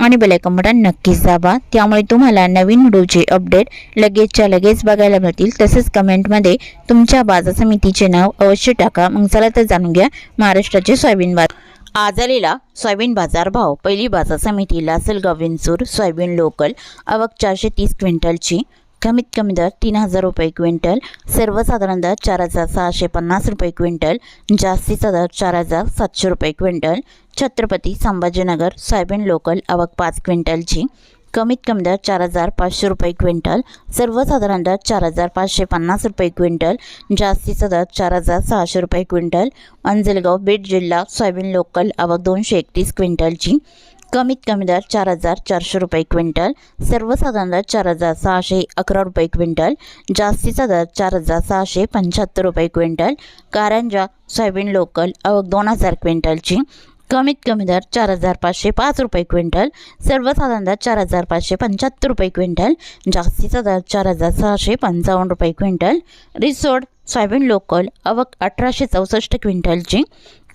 आणि bell icon button नक्कीच दाबा. त्यामुळे तुम्हाला नवीन व्हिडिओचे अपडेट लगेचच्या लगेच बघायला मिळतील. तसेच कमेंटमध्ये तुमच्या बाजार समितीचे नाव अवश्य टाका. मग चला तर जाणून घ्या महाराष्ट्राचे सोयाबीन बाजार. आज आलेला सोयाबीन बाजार भाव. पहिली बाजार समिती लासलगाव विंचूर सोयाबीन लोकल. आवक चारशे तीस क्विंटलची. कमीत कमी दर तीन हजार रुपये क्विंटल सर्वसाधारण दर चार हजार सहाशे पन्नास रुपये क्विंटल जास्तीचा दर चार हजार सातशे रुपये quintal. Chhatrapati Sambhajinagar soybean local आवक पाच क्विंटलची. कमीत कमी दर चार हजार पाचशे रुपये क्विंटल सर्वसाधारण दर चार हजार पाचशे पन्नास रुपये क्विंटल जास्तीचा दर चार हजार सहाशे रुपये क्विंटल. अंजलगाव बीड जिल्हा सोयाबीन लोकल आवक दोनशे एकतीस क्विंटलची. कमीत कमी दर चार हजार चारशे रुपये क्विंटल सर्वसाधारण दर चार हजार सहाशे अकरा रुपये क्विंटल जास्तीचा दर चार हजार सहाशे पंच्याहत्तर रुपये क्विंटल कारंजा सोयाबीन लोकल आवक दोन हजार क्विंटलची कमीत कमी दर चार हजार पाचशे पाच रुपये क्विंटल सर्वसाधारण दर चार हजार पाचशे पंच्याहत्तर रुपये क्विंटल जास्तीचा दर चार हजार सहाशे पंचावन्न रुपये क्विंटल रिसोड सोयाबीन लोकल अवक अठराशे चौसष्ट क्विंटलची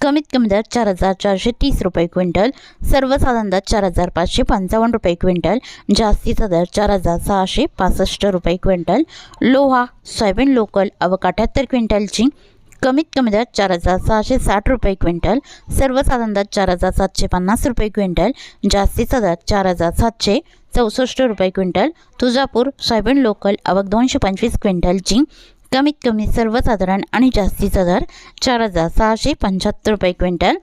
कमीत कमी दर चार हजार चारशे तीस रुपये क्विंटल सर्वसाधारण दर चार हजार पाचशे पंचावन्न रुपये क्विंटल जास्तीचा दर चार हजार सहाशे पासष्ट रुपये क्विंटल लोहा सोयाबीन लोकल अवक अठ्याहत्तर क्विंटलची. कमीत कमी दर चार हजार सहाशे साठ रुपये क्विंटल सर्वसाधारण दर चार हजार सातशे पन्नास रुपये क्विंटल जास्तीचा दर चार हजार सातशे चौसष्ट रुपये क्विंटल तुळजापूर सोयाबीन लोकल अवक दोनशे पंचवीस क्विंटलची. कमीत कमी सर्वसाधारण आणि जास्तीचा दर चार हजार सहाशे पंच्याहत्तर रुपये क्विंटल.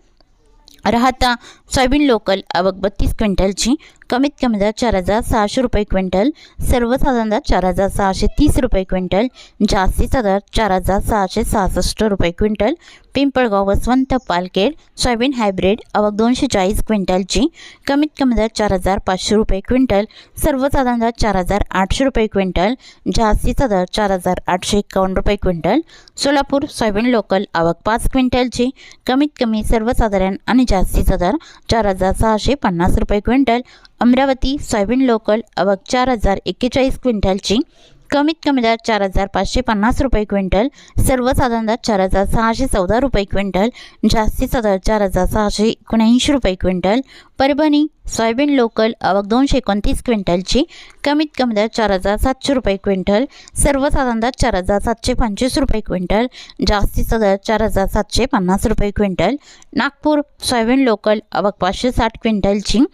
राहता सोयाबीन लोकल आवक बत्तीस क्विंटलची कमीत कमी दर चार हजार सहाशे रुपये क्विंटल सर्वसाधारण दर चार हजार सहाशे तीस रुपये क्विंटल जास्तीचा दर चार हजार सहाशे सहासष्ट रुपये quintal Pimpalgaon Baswant Palkhed soybean hybrid आवक दोनशे चाळीस क्विंटलची कमीत कमी दर चार हजार पाचशे रुपये क्विंटल सर्वसाधारण दर चार हजार आठशे रुपये क्विंटल जास्तीचा दर चार हजार आठशे एकावन्न रुपये क्विंटल सोलापूर सोयाबीन लोकल आवक पाच क्विंटलची कमीत कमी सर्वसाधारण आणि जास्तीचा दर चार हजार सहाशे पन्नास रुपये क्विंटल अमरावती सोयाबीन लोकल अवक चार हजार एक्केचाळीस क्विंटलची. कमीत कमी दर चार हजार पाचशे पन्नास रुपये क्विंटल. सर्वसाधारण दर चार हजार सहाशे चौदा रुपये क्विंटल. जास्तीचा दर चार हजार सहाशे एकोणऐंशी रुपये क्विंटल. परभणी सोयाबीन लोकल आवक दोनशे एकोणतीस क्विंटलची. कमीत कमी दर चार हजार सातशे रुपये क्विंटल. सर्वसाधारण दर चार हजार सातशे पंचवीस रुपये क्विंटल. जास्तीचा दर चार हजार सातशे पन्नास रुपये क्विंटल. नागपूर सोयाबीन लोकल आवक पाचशे साठ क्विंटलची.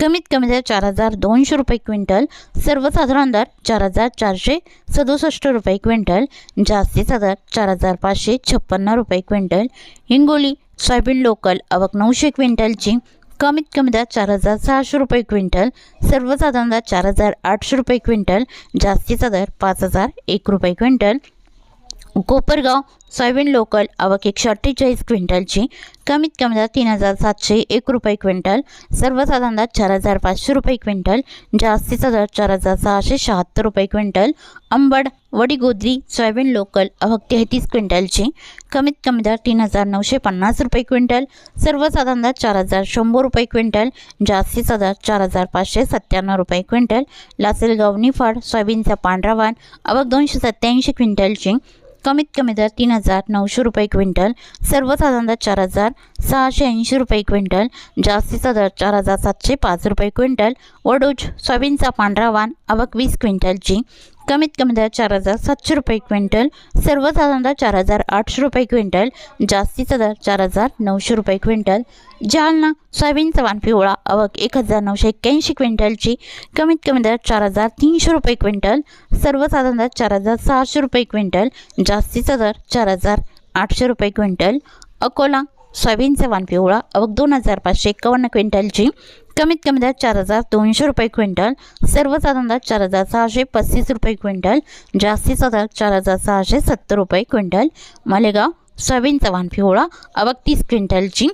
कमीत कमी दर चार हजार दोनशे रुपये क्विंटल सर्वसाधारण दर चार हजार चारशे सदुसष्ट रुपये क्विंटल जास्तीचा दर चार हजार पाचशे छप्पन्न रुपये क्विंटल. हिंगोली सोयाबीन लोकल आवक नऊशे क्विंटलची कमीत कमी दर चार हजार सहाशे रुपये क्विंटल सर्वसाधारण दर चार हजार आठशे रुपये क्विंटल जास्तीचा दर पाच हजार एक रुपये क्विंटल. कोपरगाव सोयाबीन लोकल आवक एकशे अठ्ठेचाळीस क्विंटलची. कमीत कमी दर तीन हजार सातशे एक रुपये क्विंटल. सर्वसाधारण दर चार हजार पाचशे रुपये क्विंटल. जास्तीचा दर चार हजार सहाशे शहात्तर रुपये quintal. Ambad Vadigodri soybean local आवक तेहतीस क्विंटलची. कमीत कमी दर तीन हजार नऊशे पन्नास रुपये क्विंटल. सर्वसाधारण दर चार हजार शंभर रुपये क्विंटल. जास्तीचा दर चार हजार पाचशे सत्त्याण्णव रुपये क्विंटल. लासेलगाव निफाड सोयाबीनचा पांढरा वाण आवक दोनशे सत्त्याऐंशी क्विंटलची. कमीत कमी दर तीन हजार नऊशे रुपये क्विंटल सर्वसाधारण दर चार हजार सहाशे ऐंशी रुपये क्विंटल जास्तीचा दर चार हजार सातशे पाच रुपये क्विंटल वडूज सोयाबीनचा पांढरा वाण अवक वीस क्विंटलची कमीत कमी दर चार हजार सातशे रुपये क्विंटल सर्वसाधारण दर चार हजार आठशे रुपये क्विंटल जास्तीचा दर चार हजार नऊशे रुपये क्विंटल. जालना सोयाबीनचा वाण पिवळा आवक एक हजार नऊशे एक्क्याऐंशी क्विंटलची कमीत कमी दर चार हजार तीनशे रुपये क्विंटल सर्वसाधारण दर चार हजार सहाशे रुपये क्विंटल जास्तीचा दर चार हजार आठशे रुपये क्विंटल. अकोला सोयाबीनचा वाण पिवळा आवक दोन हजार पाचशे एकावन्न क्विंटलची कमीत कमी दर चार हजार दोनशे रुपये क्विंटल सर्वसाधारण दर चार हजार सहाशे पस्तीस रुपये क्विंटल जास्तीचा दर चार हजार सहाशे सत्तर रुपये क्विंटल. मालेगाव सोयाबीन चव्हाण पिवळा आवक तीस क्विंटलची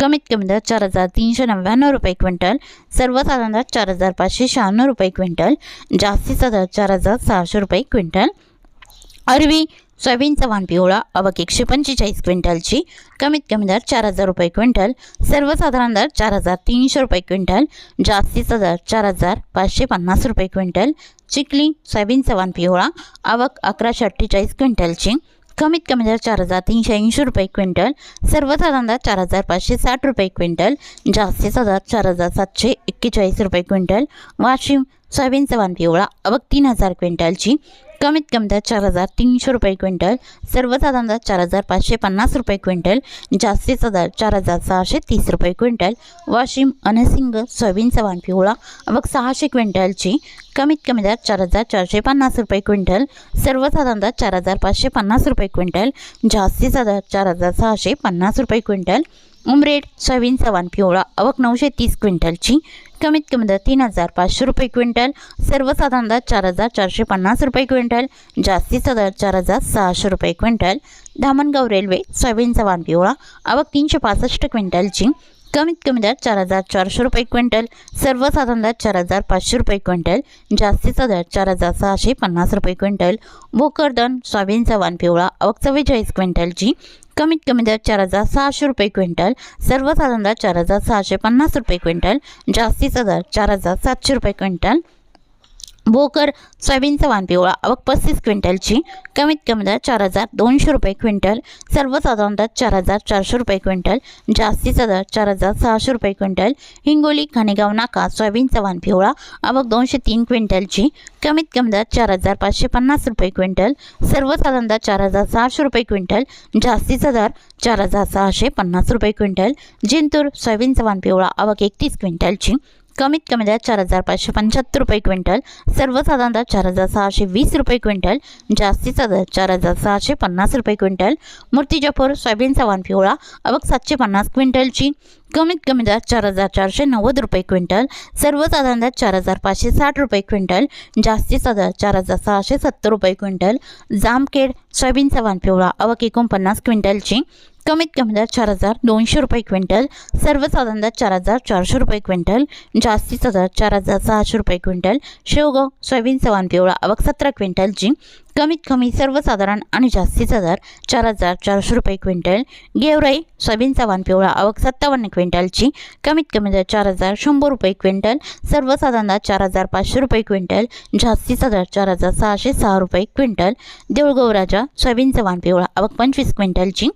कमीत कमी दर चार हजार तीनशे नव्याण्णव रुपये क्विंटल सर्वसाधारण दर चार हजार पाचशे शहाण्णव रुपये क्विंटल जास्तीचा दर चार हजार सहाशे रुपये क्विंटल. अरवी सोयाबीनचा वाण पिवळा अवक एकशे पंचेचाळीस क्विंटलची कमीत कमी दर चार हजार रुपये क्विंटल सर्वसाधारण दर चार हजार तीनशे रुपये क्विंटल जास्तीचा दर चार हजार पाचशे पन्नास रुपये क्विंटल चिखली सोयाबीनचा वाण पिवळा आवक अकराशे अठ्ठेचाळीस क्विंटलची कमीत कमी दर चार हजार तीनशे ऐंशी रुपये क्विंटल सर्वसाधारण दर चार हजार पाचशे साठ रुपये क्विंटल जास्तीचा दर चार हजार सातशे एक्केचाळीस रुपये क्विंटल वाशिम सोयाबीनचा वाण पिवळा अवक तीन हजार क्विंटलची कमीत कमी दर चार हजार तीनशे रुपये क्विंटल सर्वसाधारण दर चार हजार पाचशे पन्नास रुपये क्विंटल जास्तीचा दर चार हजार सहाशे तीस रुपये क्विंटल वाशिम अनसिंग सोयाबीनचा वाण पिवळा मग सहाशे क्विंटलची कमीत कमी दर चार हजार चारशे पन्नास रुपये क्विंटल सर्वसाधारण दर चार हजार पाचशे पन्नास रुपये क्विंटल जास्तीचा दर चार हजार सहाशे पन्नास रुपये क्विंटल उमरेड सोयाबीनचा वाण पिवळा. अवक नऊशे तीस क्विंटलची. कमीत कमी दर तीन हजार पाचशे रुपये क्विंटल. सर्वसाधारण दर चार हजार चारशे पन्नास रुपये क्विंटल. जास्तीचा दर चार हजार सहाशे रुपये क्विंटल. धामणगाव रेल्वे सोयाबीनचा वाण पिवळा. अवक तीनशे पासष्ट क्विंटलची. कमीत कमी दर चार हजार चारशे रुपये क्विंटल सर्वसाधारण दर चार हजार पाचशे रुपये क्विंटल जास्तीचा दर चार हजार सहाशे पन्नास रुपये क्विंटल भोकरदन सोयाबीनचा वाण पिवळा अवक चव्वेचाळीस क्विंटलची कमीत कमी दर चार हजार सहाशे रुपये क्विंटल सर्वसाधारण दर चार हजार सहाशे पन्नास रुपये क्विंटल जास्तीचा दर चार हजार सातशे रुपये क्विंटल. भोकर सोयाबीनचा वाण पिवळा अवक पस्तीस क्विंटलची कमीत कमी दर चार हजार दोनशे रुपये क्विंटल सर्वसाधारण दर चार हजार चारशे रुपये क्विंटल जास्तीचा दर चार हजार सहाशे रुपये क्विंटल हिंगोली खाणेगाव नाका सोयाबीनचा वाण पिवळा अवक दोनशे तीन क्विंटलची कमीत कमी दर चार हजार पाचशे पन्नास रुपये क्विंटल सर्वसाधारण दर चार हजार सहाशे रुपये क्विंटल जास्तीचा दर चार हजार सहाशे पन्नास रुपये क्विंटल जिंतूर सोयाबीनचा वाण पिवळा अवक एकतीस क्विंटलची कमीत कमी दरात चार हजार पाचशे पंच्याहत्तर रुपये क्विंटल. सर्वसाधारण दर चार हजार सहाशे वीस रुपये क्विंटल. जास्तीचा दर चार हजार सहाशे पन्नास रुपये क्विंटल. मूर्तिजापूर सोयाबीनचा वाण पिवळा अवक सातशे पन्नास क्विंटलची. कमीत कमी दरात चार हजार चारशे नव्वद रुपये क्विंटल. सर्वसाधारण दर चार हजार पाचशे साठ रुपये क्विंटल. जास्तीचा दर चार हजार सहाशे सत्तर रुपये क्विंटल. जामखेड सोयाबीनचा वाण पिवळा अवक एकोणपन्नास क्विंटलची. कमीत कमी दर चार हजार दोनशे रुपये क्विंटल सर्वसाधारण दर चार हजार चारशे रुपये क्विंटल जास्तीचा दर चार हजार सहाशे रुपये क्विंटल शेवगाव सोयाबीनचा सवान पिवळा आवक सतरा क्विंटलची कमीत कमी सर्वसाधारण आणि जास्तीचा दर चार हजार चारशे रुपये क्विंटल गेवराई सोयाबीनचा वाण पिवळा आवक सत्तावन्न क्विंटलची कमीत कमी दर चार हजार शंभर रुपये क्विंटल सर्वसाधारण दर चार हजार पाचशे रुपये क्विंटल जास्तीचा दर चार हजार सहाशे सहा रुपये क्विंटल देऊळगाव राजा सोयाबीनचा वाण पिवळा आवक पंचवीस क्विंटलची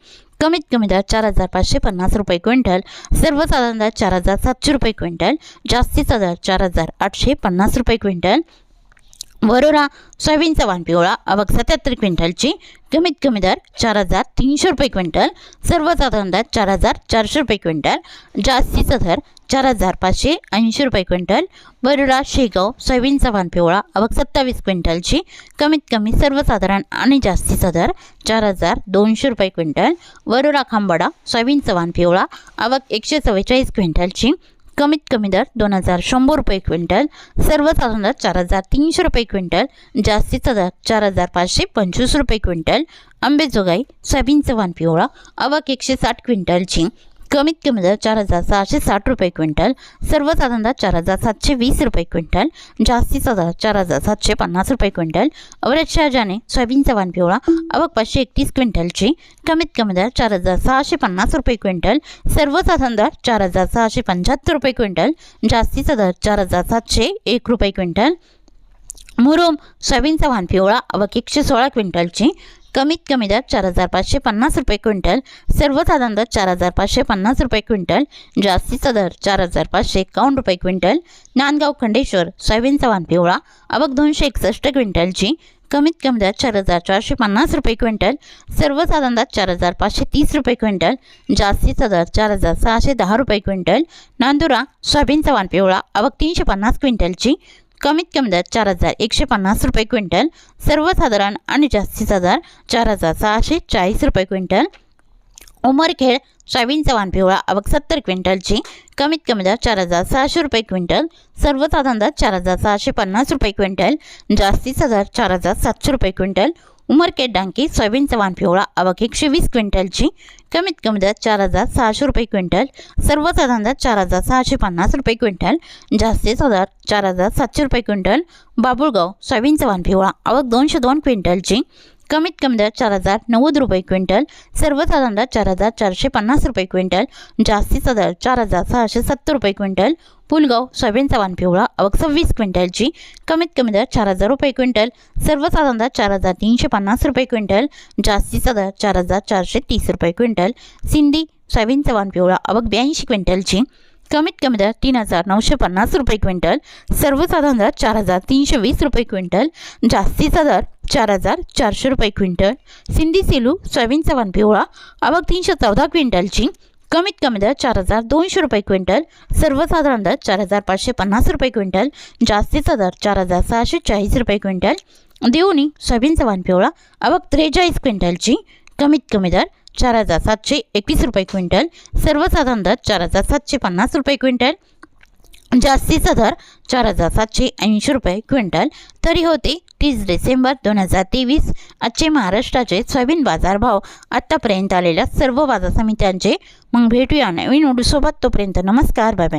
कमीत कमी दर चार हजार पाचशे पन्नास रुपये क्विंटल सर्वसाधारण दर चार हजार सातशे रुपये क्विंटल जास्तीचा दर चार हजार आठशे पन्नास रुपये क्विंटल वरोरा सोयाबीनचा वाण पिवळा अवक सत्याहत्तर क्विंटलची कमीत कमी दर चार हजार तीनशे रुपये क्विंटल सर्वसाधारण दर चार हजार चारशे रुपये क्विंटल जास्तीचा दर चार हजार पाचशे ऐंशी रुपये क्विंटल वरोरा शेगाव सोयाबीनचा वाण पिवळा अवक सत्तावीस क्विंटलची कमीत कमी सर्वसाधारण आणि जास्तीचा दर चार हजार दोनशे रुपये क्विंटल वरोरा खांबाडा सोयाबीनचा वाण पिवळा आवक एकशे चव्वेचाळीस क्विंटलची कमीत कमी दर दोन हजार शंभर रुपये क्विंटल सर्वसाधारण दर चार हजार तीनशे रुपये क्विंटल जास्तीचा दर चार हजार पाचशे पंचवीस रुपये क्विंटल आंबेजोगाई सोयाबीनचं वाण पिवळा अवाक एकशे साठ क्विंटलची कमीत कमी दर चार हजार सहाशे साठ रुपये क्विंटल सर्वसाधारण दर चार हजार सातशे वीस रुपये क्विंटल जास्तीचा दर चार हजार सातशे पन्नास रुपये क्विंटल अवरेज शहाजाने सोयाबीनचा वाण पिवळा अवक पाचशे एकतीस क्विंटलची कमीत कमी दर चार हजार सहाशे पन्नास रुपये क्विंटल सर्वसाधारण दर चार हजार सहाशे पंच्याहत्तर रुपये क्विंटल जास्तीचा दर चार हजार सातशे एक रुपये क्विंटल. मुरुम सोयाबीनचा वाण पिवळा अवक एकशे सोळा क्विंटलची कमीत कमी दर चार हजार पाचशे पन्नास रुपये क्विंटल सर्वसाधारण दर चार हजार पाचशे पन्नास रुपये क्विंटल जास्तीचा दर चार हजार पाचशे एकावन्न रुपये क्विंटल नांदगाव खंडेश्वर सोयाबीनचा वाण पिवळा अवक दोनशे एकसष्ट क्विंटलची कमीत कमी दर चार हजार चारशे पन्नास रुपये क्विंटल सर्वसाधारण दर चार हजार पाचशे तीस रुपये क्विंटल जास्तीचा दर चार हजार सहाशे दहा रुपये क्विंटल नांदुरा सोयाबीनचा वाण पिवळा अवक तीनशे पन्नास क्विंटलची कमीत कमी दर चार हजार एकशे पन्नास रुपये क्विंटल सर्वसाधारण आणि जास्तीचा दर चार हजार सहाशे चाळीस रुपये क्विंटल. उमरखेड सोयाबीनचा चव्हाण पिवळा अवक सत्तर क्विंटलची कमीत कमी दर चार हजार सहाशे रुपये क्विंटल सर्वसाधारण दर चार हजार सहाशे पन्नास रुपये क्विंटल जास्तीचा दर चार हजार सातशे रुपये क्विंटल उमरखेड डांकी सोयाबीन चव्हाण पिवळा आवक एकशे वीस क्विंटलची कमीत कमी दर चार हजार सहाशे रुपये क्विंटल सर्वसाधारण दर चार हजार सहाशे पन्नास रुपये क्विंटल जास्तीचा दर चार हजार सातशे रुपये क्विंटल बाबुळगाव सोयाबीन चव्हाण पिवळा आवक दोनशे दोन क्विंटलची कमीत कमी दर चार हजार नव्वद रुपये क्विंटल सर्वसाधारण दर चार हजार चारशे पन्नास रुपये क्विंटल जास्तीचा दर चार हजार सहाशे सत्तर रुपये क्विंटल पुलगाव सोयाबीन चव्हाण पिवळा आवक सव्वीस क्विंटलची कमीत कमी दर चार हजार रुपये क्विंटल सर्वसाधारण दर चार हजार तीनशे पन्नास रुपये क्विंटल जास्तीचा दर चार हजार चारशे तीस रुपये क्विंटल सिंधी सोयाबीन चव्हाण पिवळा अवक ब्याऐंशी क्विंटलची कमीत कमी दर तीन हजार नऊशे पन्नास रुपये क्विंटल सर्वसाधारण दर चार हजार तीनशे वीस रुपये क्विंटल जास्तीचा दर चार हजार चारशे रुपये क्विंटल. सिंधी सेलू सोयाबीनचा वन पिवळा आवक तीनशे चौदा क्विंटलची कमीत कमी दर चार हजार दोनशे रुपये क्विंटल सर्वसाधारण दर चार हजार पाचशे पन्नास रुपये क्विंटल जास्तीचा दर चार हजार सहाशे चाळीस रुपये क्विंटल. देवणी सोयाबीन वन पिवळा आवक त्रेचाळीस क्विंटलची कमीत कमी दर चार हजार सातशे एकवीस रुपये क्विंटल सर्वसाधारण दर चार हजार सातशे पन्नास रुपये क्विंटल जास्तीचा दर चार हजार सातशे ऐंशी रुपये क्विंटल. तरी होते तीस डिसेंबर दोन हजार तेवीस आजचे महाराष्ट्राचे सोयाबीन बाजारभाव आत्तापर्यंत आलेल्या सर्व बाजार समित्यांचे. मग भेटूया नवीन उडूसोबत तोपर्यंत नमस्कार बाय बाय.